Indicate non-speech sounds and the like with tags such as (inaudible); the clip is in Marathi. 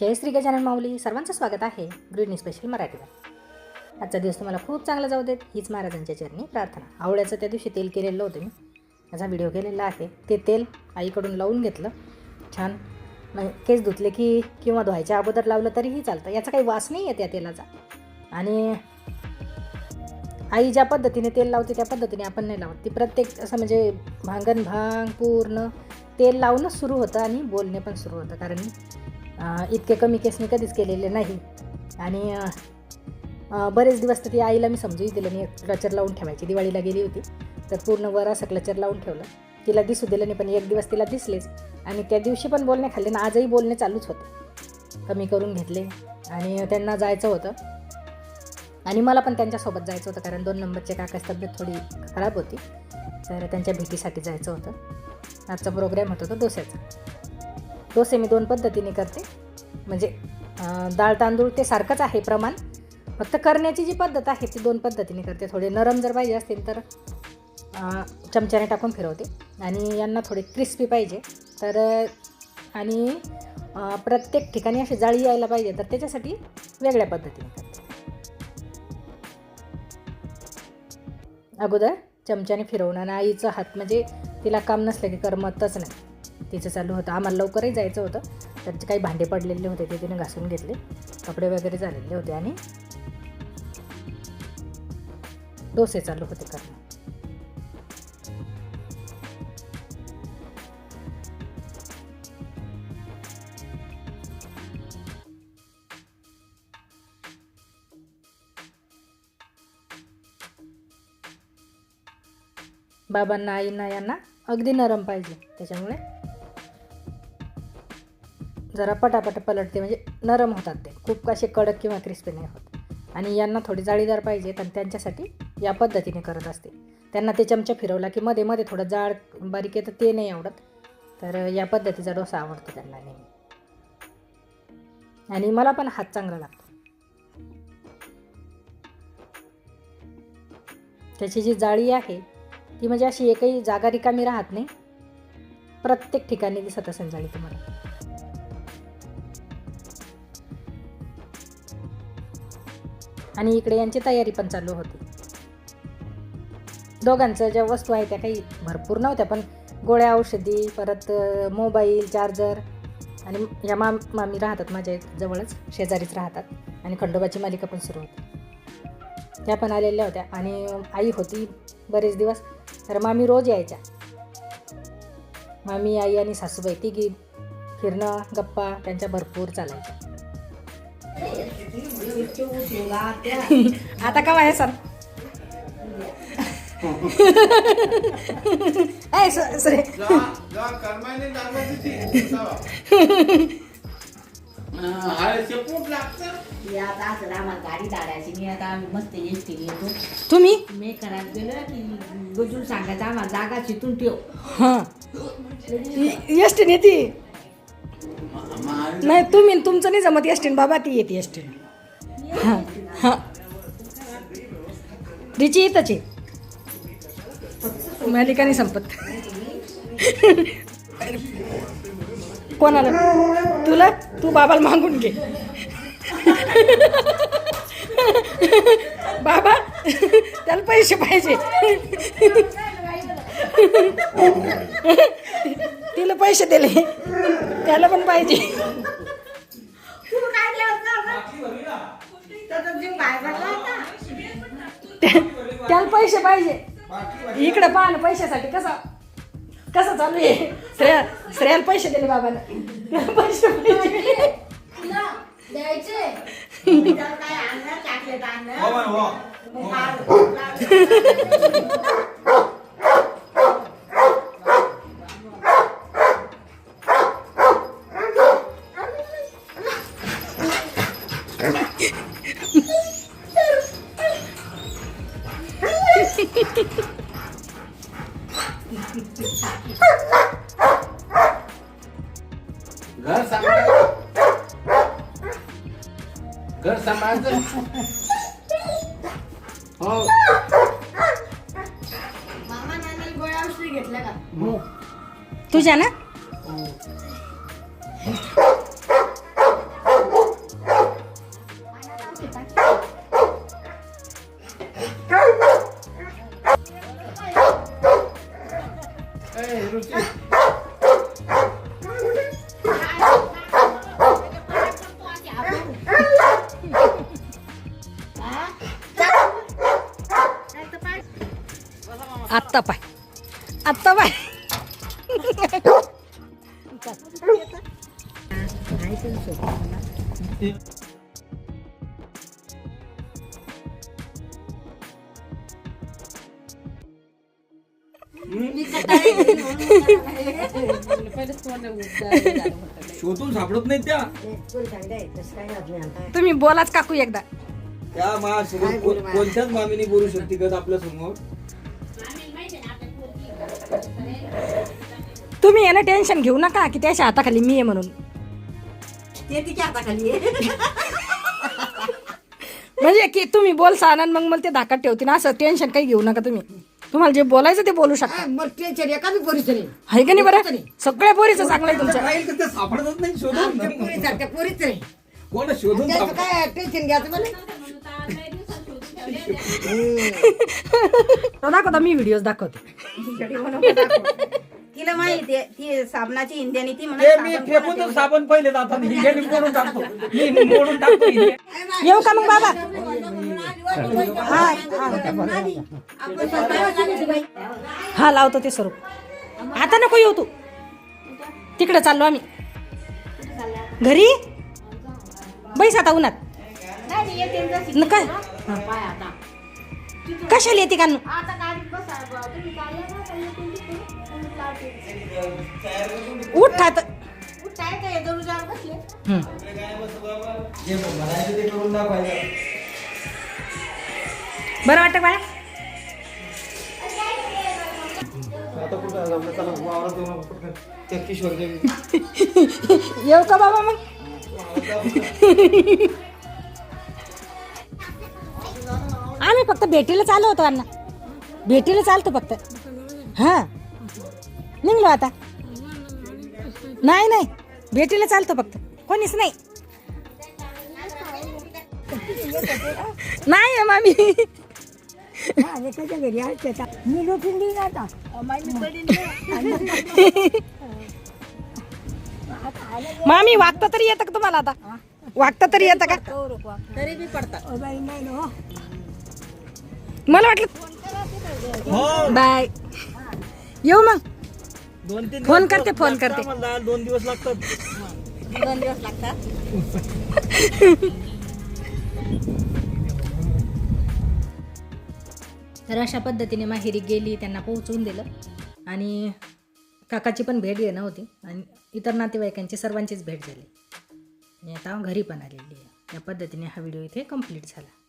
जय श्री गजानन माऊली. सर्वांचं स्वागत आहे ग्रीन स्पेशल मराठीवर. आजचा दिवस तुम्हाला खूप चांगला जाऊ देत हीच महाराजांच्या चरणी प्रार्थना. आवळ्याचं त्या दिवशी तेल केलेलं होतं मी. माझा व्हिडिओ केलेला आहे. ते तेल आईकडून लावून घेतलं. छान. मग केस धुतले की किंवा धुवायच्या अगोदर लावलं तरीही चालतं. याचा काही वास नाही आहे त्या तेलाचा. आणि आई ज्या पद्धतीने तेल लावते त्या पद्धतीने आपण नाही लावत. ती प्रत्येक असं म्हणजे भांगण भांग पूर्ण तेल लावणं सुरू होतं आणि बोलणे पण सुरू होतं. कारण इतके कमी केस मी कधीच केलेले नाही. आणि बरेच दिवस तर ती आईला मी समजूही दिलं नाही. क्लचर लावून ठेवायची. दिवाळीला गेली होती. तर पूर्ण वर असं क्लचर लावून ठेवलं. तिला दिसू दिलं नाही पण एक दिवस तिला दिसलेच. आणि त्या दिवशी पण बोलणे खाल्ले ना आजही बोलणे चालूच होते. कमी करून घेतले. आणि त्यांना जायचं होतं. आणि मला पण त्यांच्यासोबत जायचं होतं कारण दोन नंबरच्या काकाची तब्येत थोडी खराब होती. तर त्यांच्या भेटीसाठी जायचं होतं. आजचा प्रोग्राम होता तो डोस्याचा डोसे मी दोन पद्धतीने करते. म्हणजे डाळ तांदूळ ते सारखंच आहे प्रमाण. फक्त करण्याची जी पद्धत आहे ती दोन पद्धतीने करते. थोडे नरम जर पाहिजे असतील तर चमच्याने टाकून फिरवते. आणि यांना थोडे क्रिस्पी पाहिजे. तर आणि प्रत्येक ठिकाणी अशी जाळी यायला पाहिजे तर त्याच्यासाठी वेगळ्या पद्धतीने करते. अगोदर चमच्याने फिरवणं आणि आईचं हात म्हणजे तिला काम नसलं की करमतच नाही. तिचं चालू होतं. आम्हाला लवकरही जायचं होतं. त्यांचे काही भांडे पडलेले होते ते तिने घासून घेतले. कपडे वगैरे झालेले होते आणि डोसे चालू होते करणं बाबांना आईंना यांना अगदी नरम पाहिजे. त्याच्यामुळे जरा पटापट पलटते म्हणजे नरम होतात ते. खूप असे कडक किंवा क्रिस्पी नाही होत. आणि यांना थोडी जाळीदार पाहिजे तर त्यांच्यासाठी या पद्धतीने करत असते. त्यांना ते चमचा फिरवला की मध्ये मध्ये थोडं जाड बारीक येतं ते नाही आवडत. तर या पद्धतीचा डोसा आवडतो त्यांना नेहमी. आणि मला पण हात चांगला लागतो. त्याची जी जाळी आहे ती म्हणजे अशी एकही जागा रिकामी राहत नाही. प्रत्येक ठिकाणी दिसत असेल जाळी तुम्हाला. आणि इकडे यांची तयारी पण चालू होती. दोघांचं ज्या वस्तू आहे त्या काही भरपूर नव्हत्या पण गोळ्या औषधी परत मोबाईल चार्जर आणि या माम मामी राहतात माझ्या जवळच शेजारीच राहतात आणि खंडोबाची मालिका पण सुरू होती. त्या पण आलेल्या होत्या आणि आई होती बरेच दिवस तर मामी रोज यायच्या. मामी आई आणि सासूबाई तिघी फिरणं गप्पा त्यांच्या भरपूर चालायच्या. (laughs) आता का आहे सर स- सरे. येतो तुम्ही? मी करायला गेलं की गजून सांगायचं आम्हाला जागा चितून ठेव. हां. नेती? नाही तुम्ही तुमचं नाही जमत एस टीन बाबा ती येते एस टीन हां (laughs) हां रिची इथंच आहे मालिका नाही संपत. कोणाला? तुला? तू बाबाला मागून घे. बाबा त्याला पैसे पाहिजे. तिला पैसे दिले. त्याला पण पाहिजे त्या- (laughs) त्याला पैसे पाहिजे. इकडे पहा ना पैशासाठी कसं कसं चालू आहे? श्रेया श्रेयाला पैसे दिले बाबाला पैसे पाहिजे. काय (laughs) घर सांभाळायचं. घर सांभाळायचं. हो. मामा नानी गोळ्या औषधी घेतल्या का? तुझ्या ना? शोधून सापडत नाही त्या. तुम्ही बोलाच काकू एकदा. त्या को- कोणत्याच मामीने बोलू शकते का आपल्यासमोर? तुम्ही यानं टेन्शन घेऊ नका की त्याच्या हाताखाली मी आहे म्हणून. ते तिच्या हाताखाली आहे. म्हणजे की तुम्ही बोल आणि मग मला ते धाकात ठेवतील. असं टेन्शन काही घेऊ नका तुम्ही. तुम्हाला जे बोलायचं ते बोलू शकता. मग टेन्शन एका बी पोरीचं नाही. आहे का नाही बरं? सगळ्या पोरीचं चांगलं आहे तुमच्या राहील तर ते सापडतच नाही आमच्या शोधून पोरीसारख्या पोरीच नाही. कोण शोधून त्याचं सापडत? काय टेन्शन घ्यायचं मला? (laughs) तो दाखवता मी व्हिडिओ दाखवते. (laughs) तिला माहिती आहे ती साबणाची इंद्याने ती ते मी फेकून साबण पहिले जातात मोडून टाकतो. मी मोडून टाकतो हिंगे. येऊ का मग बाबा? हा लावतो ते स्वरूप. आता नको येऊ तू. तिकडे चाललो आम्ही. घरी? बैस आता उन्हात. न काय? कशाला येते का करून दाखवायचं बरं वाटतं बाळा? किशोरच्या (laughs) येऊ का बाबा मग? आम्ही फक्त भेटीला चालू होतो अण्णा. भेटीला चालतो फक्त. हा. निघलो आता. नाही नाही. भेटीला चालतो फक्त. कोणीच नाही. नाही मामी. एकाच्या घरी आहे मी लोटून आता. मामी वागता तरी येतं का तुम्हाला आता? वागता तरी येतं का? तरी बी पडतात मला वाटलं हो. बाय. येऊ मग. दोन तीन फोन करते, फोन करते. आम्हाला, दोन दिवस लागतात. दोन दिवस लागतात? (laughs) तर अशा पद्धतीने माहेरी गेली त्यांना पोहोचवून दिलं. आणि काकाची पण भेट घेणं होती. आणि इतर नातेवाईकांची सर्वांचीच भेट झाली. आणि आता घरी पण आलेली आहे. या पद्धतीने हा व्हिडिओ इथे कंप्लीट झाला.